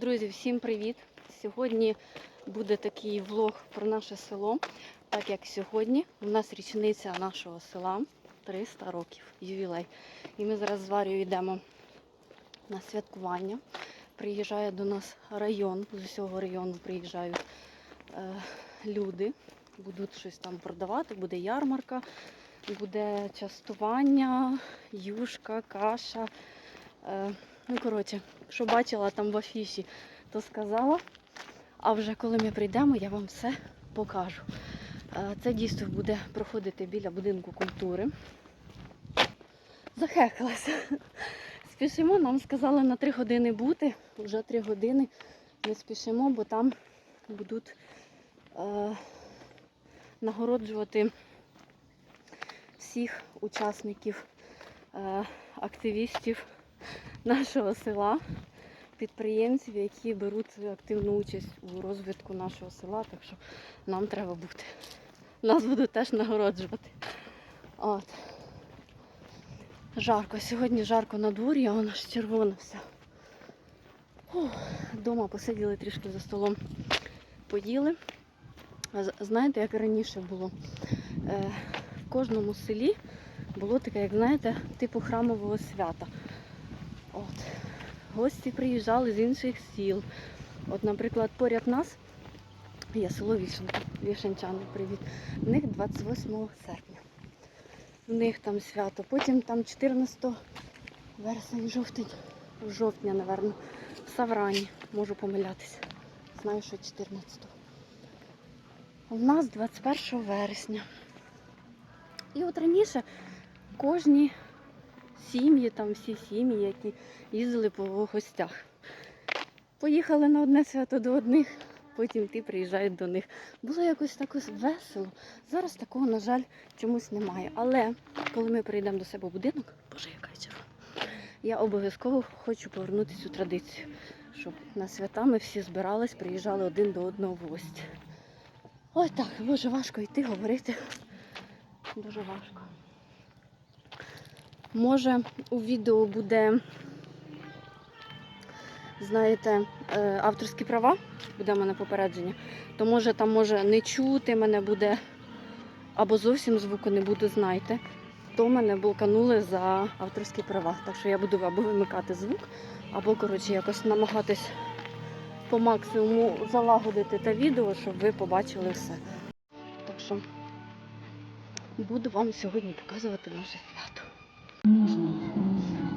Друзі, всім привіт! Сьогодні буде такий влог про наше село. Так як сьогодні у нас річниця нашого села 300 років, ювілей. І ми зараз з Варією йдемо на святкування. Приїжджає до нас район, з усього району приїжджають е, люди, будуть щось там продавати, буде ярмарка, буде частування, юшка, каша. Е, ну, коротше, що бачила там в афіші, то сказала. А вже коли ми прийдемо, я вам все покажу. Е, Це дійство буде проходити біля будинку культури. Захекалася. Спішимо, нам сказали на 3 години бути. Вже 3 години ми спішимо, бо там будуть е, нагороджувати всіх учасників, е, активістів нашого села, підприємців, які беруть активну участь у розвитку нашого села, так що нам треба бути. Нас будуть теж нагороджувати. От. Жарко. Сьогодні жарко на дворі, а воно ж червона. Фух, Дома посиділи трішки за столом, поїли. Знаєте, як раніше було? Е, в кожному селі було таке, як знаєте, типу храмового свята. От. Гості приїжджали з інших сіл. От, наприклад, поряд нас є село Вішенка, Вішенчани, привіт. В них 28 серпня. В них там свято. Потім там 14 вересень, жовтень, жовтня, напевно, в Саврані. Можу помилятися. Знаю, що 14. У нас 21 вересня. І от раніше кожні сім'ї, там всі сім'ї, які їздили по гостях. Поїхали на одне свято до одних, потім ті приїжджають до них. Було якось так весело. Зараз такого, на жаль, чомусь немає. Але коли ми прийдемо до себе в будинок, боже, яка я червона, я обов'язково хочу повернути цю традицію, щоб на свята ми всі збирались, приїжджали один до одного в гості. Ой так, дуже важко йти, говорити. Дуже важко. Може, у відео буде, знаєте, е, авторські права, буде в мене попередження, то може там може не чути мене буде, або зовсім звуку не буде, знаєте, то мене блоканули за авторські права. Так що я буду або вимикати звук, або, коротше, якось намагатись по максимуму залагодити те відео, щоб ви побачили все. Так що буду вам сьогодні показувати наше свято.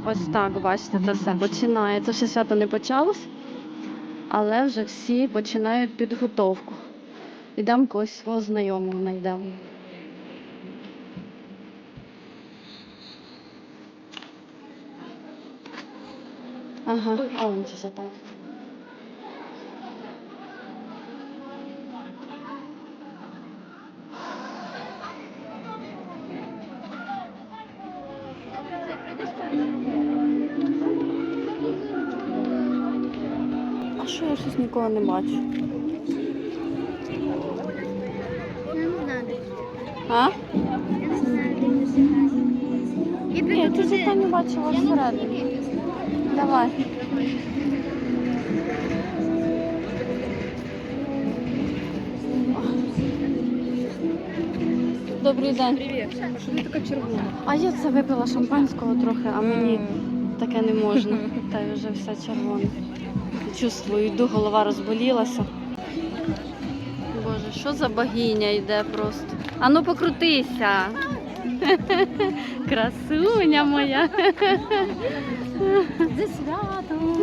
Ось так, бачите, це все починається. Ще свято не почалось, але вже всі починають підготовку. Йдемо когось свого знайомого знайдемо. Ага, а он це там. Нікого не бачу? А? Ні, ти ж там не бачила всередині. Давай. Добрий день. Привіт. А що ти така червона? А я це випила шампанського трохи, а мені таке не можна. Та й вже все червоне. Чувствую, йду, голова розболілася. Боже, що за богиня йде просто. Ану покрутися. Красуня моя. Зі святом.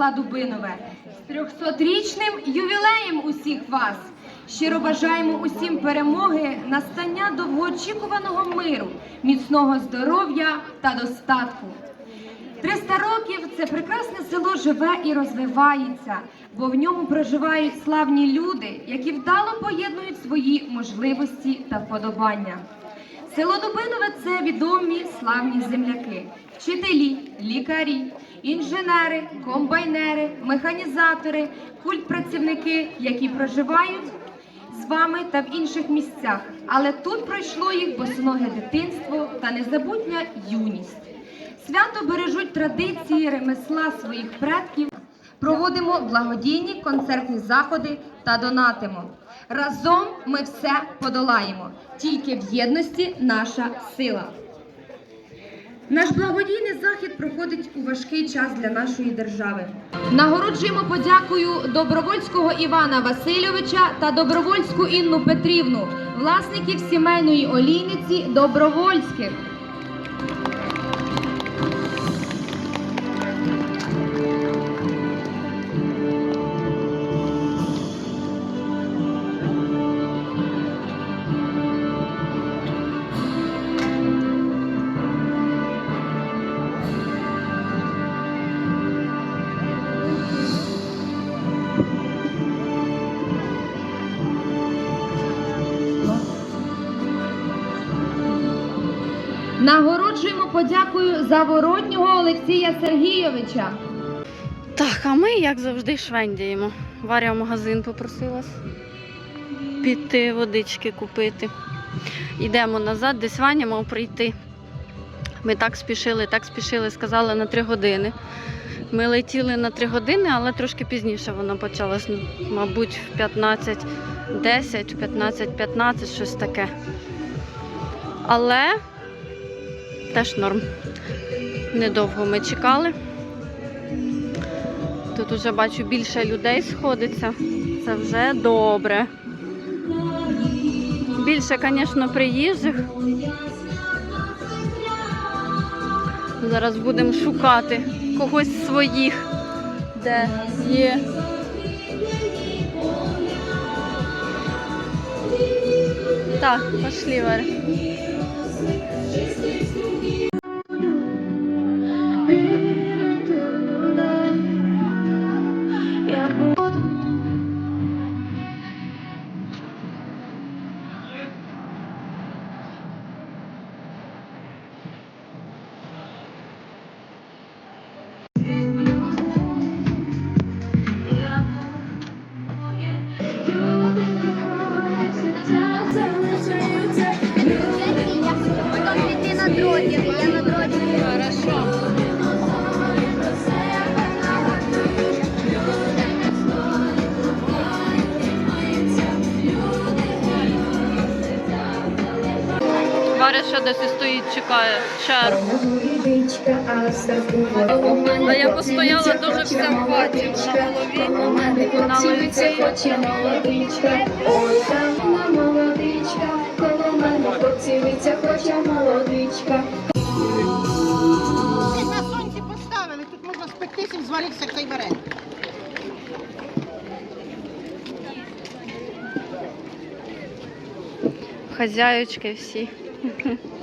Села Дубинове з 300-річним ювілеєм усіх вас. Щиро бажаємо усім перемоги, настання довгоочікуваного миру, міцного здоров'я та достатку. 300 років це прекрасне село живе і розвивається, бо в ньому проживають славні люди, які вдало поєднують свої можливості та вподобання. Село Дубинове це відомі славні земляки, вчителі, лікарі, інженери, комбайнери, механізатори, культпрацівники, які проживають з вами та в інших місцях. Але тут пройшло їх босоноге дитинство та незабутня юність. Свято бережуть традиції ремесла своїх предків. Проводимо благодійні концертні заходи та донатимо. Разом ми все подолаємо. Тільки в єдності наша сила. Наш благодійний захід проходить у важкий час для нашої держави. Нагороджуємо подякою добровольського Івана Васильовича та добровольську Інну Петрівну, власників сімейної олійниці добровольських. Подякою Заворотнього Олексія Сергійовича. Так, а ми, як завжди, швендяємо. Варя в магазин попросилась піти водички купити. Йдемо назад, десь Ваня мав прийти. Ми так спішили, так спішили, сказали на 3 години. Ми летіли на 3 години, але трошки пізніше воно почалось, ну, мабуть, в 15, 10, в 15, 15, щось таке. Але теж норм. Недовго ми чекали. Тут уже бачу більше людей сходиться. Це вже добре. Більше, звісно, приїжджих. Зараз будемо шукати когось своїх, де є. Так, пошли, Варя. Ще десь і стоїть, чекає чергу. А я постояла дуже вся в хаті на голові, на лиці. Молодичка, ой, там вона молодичка, коло мене поцілиться, хоче молодичка. На сонці поставили, тут можна спектися і зваритися цей варень. Хазяючки всі. А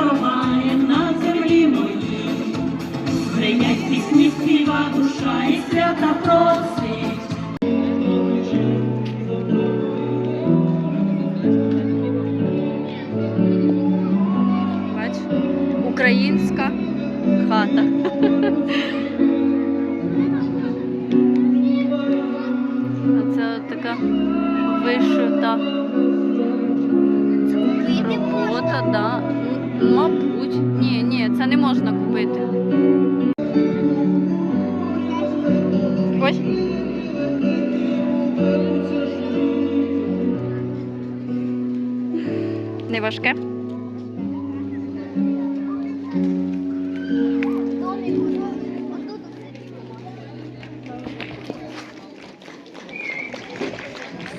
Lord of мабуть. Ні, ні, це не можна купити. Ось. Не.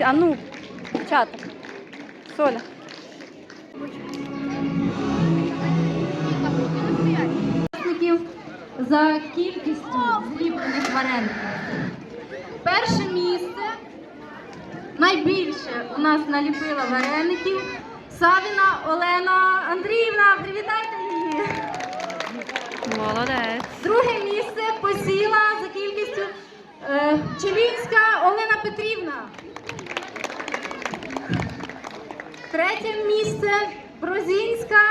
А ну, чата, соля. За кількістю зліплених вареників. Перше місце найбільше у нас наліпила вареників Савіна Олена Андріївна. Привітайте її! Молодець. Друге місце посіла за кількістю е, Челінська Олена Петрівна. Третє місце Брозінська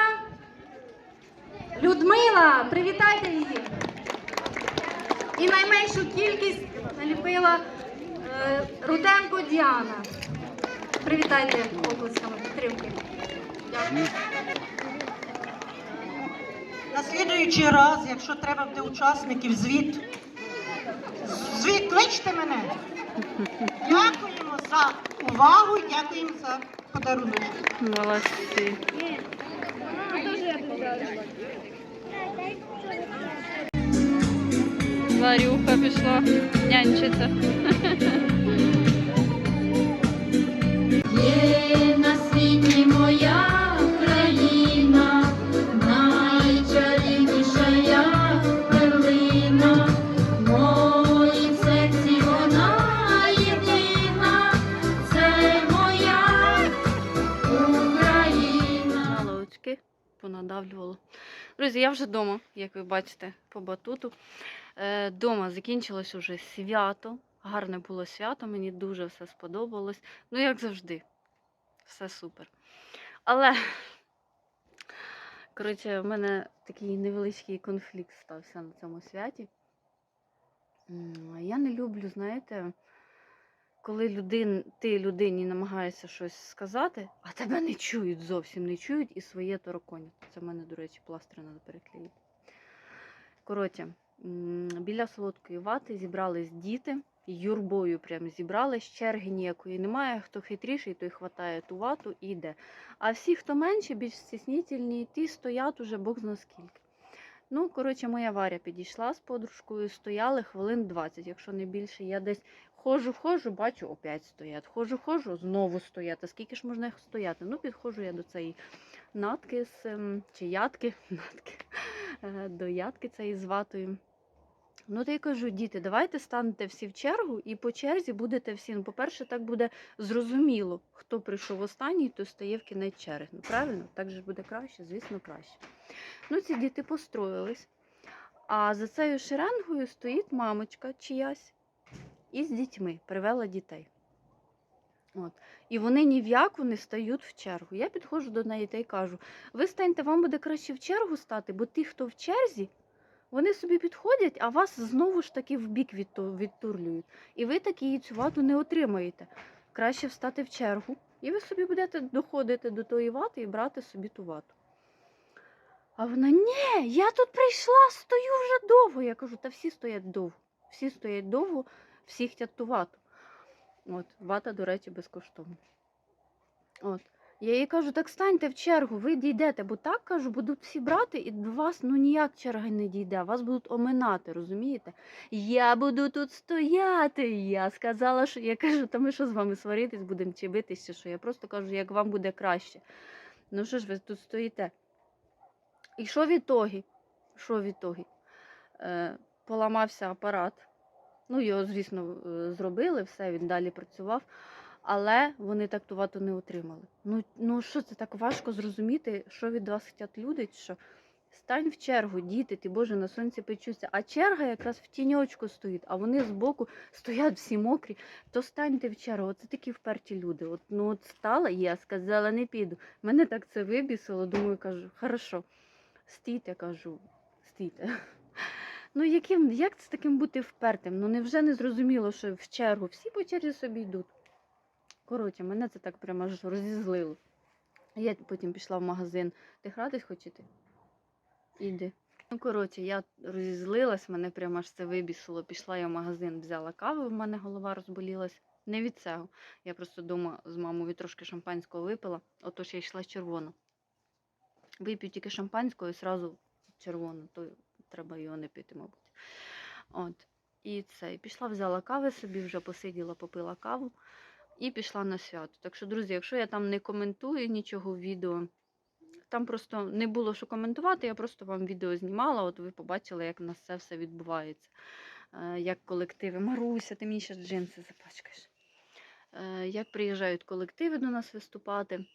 Людмила. Привітайте її. І найменшу кількість наліпила е, Руденко Діана. Привітайте оплесками підтримки. Дякую. На слідуючий раз, якщо треба буде учасників, звіт. Звіт, кличте мене. Дякуємо за увагу, і дякуємо за подарунок. Молодці. Варюха пішла нянчиться. я вже вдома, як ви бачите, по батуту. Е, Дома закінчилось уже свято. Гарне було свято, мені дуже все сподобалось. Ну, як завжди, все супер. Але, коротше, в мене такий невеличкий конфлікт стався на цьому святі. Я не люблю, знаєте, коли людин, ти людині намагаєшся щось сказати, а тебе не чують, зовсім не чують і своє тороконять. Це в мене, до речі, пластир треба переклеїти. Коротше, біля солодкої вати зібрались діти, юрбою прям зібрались, черги ніякої немає. Хто хитріший, той хватає ту вату і йде. А всі, хто менші, більш стіснітельні, ті стоять уже бог зна скільки. Ну, коротше, моя Варя підійшла з подружкою, стояли хвилин 20, якщо не більше. Я десь ходжу, ходжу, бачу, опять стоять. Ходжу, ходжу, знову стоять. Скільки ж можна стояти? Ну, підходжу я до цієї натки з ем, чи ядки, натки, е, до ядки цієї з ватою. Ну, то я кажу, діти, давайте станете всі в чергу і по черзі будете всі. Ну, по-перше, так буде зрозуміло, хто прийшов останній, то стає в кінець черги. Ну, правильно? Так же буде краще, звісно, краще. Ну, ці діти построїлись. А за цією шеренгою стоїть мамочка чиясь із дітьми, привела дітей. От. І вони ні в яку не стають в чергу. Я підходжу до неї та й кажу: ви станьте, вам буде краще в чергу стати, бо ті, хто в черзі, вони собі підходять, а вас знову ж таки в бік відтурлюють. І ви такі цю вату не отримаєте. Краще встати в чергу, і ви собі будете доходити до тої вати і брати собі ту вату. А вона ні, я тут прийшла, стою вже довго. Я кажу, та всі стоять довго. Всі стоять довго, всі хочуть ту вату. От, вата, до речі, безкоштовна. От. Я їй кажу, так станьте в чергу, ви дійдете, бо так кажу, будуть всі брати, і до вас ну ніяк черга не дійде, вас будуть оминати, розумієте? Я буду тут стояти. Я сказала, що я кажу, та ми що з вами сваритись будемо чи битися, що я просто кажу, як вам буде краще. Ну що ж ви тут стоїте? І що в ітогі? Що в ітогі? Е, поламався апарат. Ну, його, звісно, е, зробили, все, він далі працював. Але вони так ту вату не отримали. Ну, ну що це так важко зрозуміти, що від вас хочуть люди, що стань в чергу, діти, ти Боже, на сонці печуться. А черга якраз в тіньочку стоїть, а вони збоку стоять всі мокрі, то станьте в чергу. Оце такі вперті люди. От, ну от стала, я сказала, не піду. Мене так це вибісило, думаю, кажу, хорошо, стійте, кажу, стійте. Ну, яким, як це таким бути впертим? Ну невже не зрозуміло, що в чергу всі по черзі собі йдуть. Коротше, мене це так прямо аж розізлило. Я потім пішла в магазин. Ти гратись хочете? Іди. Ну, коротше, я розізлилась, мене прямо аж це вибісило. Пішла я в магазин, взяла каву, в мене голова розболілась. Не від цього. Я просто вдома з мамою трошки шампанського випила, отож я йшла червоно. Вип'ю тільки шампанського і одразу червоно, треба його не пити, мабуть. От. І це. і Пішла, взяла кави собі, вже посиділа, попила каву і пішла на свято. Так що, друзі, якщо я там не коментую нічого в відео, там просто не було що коментувати, я просто вам відео знімала, от ви побачили, як у нас це все відбувається. Е, Як колективи. Маруся, ти мені ще джинси запачкаєш. Е, Як приїжджають колективи до нас виступати.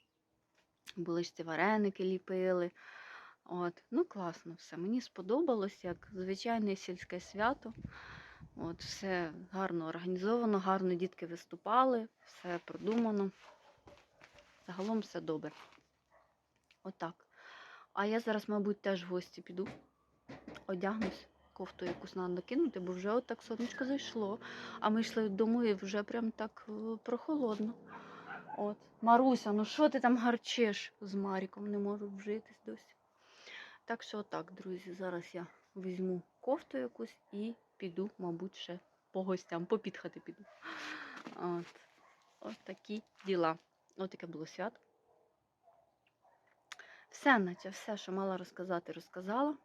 Були ж ці вареники ліпили. От. Ну, класно все. Мені сподобалось, як звичайне сільське свято. От, все гарно організовано, гарно дітки виступали, все продумано. Загалом все добре. Отак. А я зараз, мабуть, теж в гості піду. Одягнусь, кофту якусь треба накинути, бо вже отак сонечко зайшло. А ми йшли додому і вже прям так е, прохолодно. От. Маруся, ну що ти там гарчиш з Маріком? Не можу вжитись досі. Так що отак, друзі, зараз я візьму кофту якусь і піду, мабуть, ще по гостям, по підхати піду. От. Ось такі діла. Ось таке було свято. Все, наче все, що мала розказати, розказала.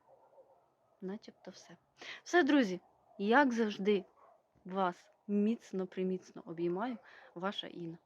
Начебто все. Все, друзі, як завжди, вас міцно-приміцно обіймаю, ваша Інна.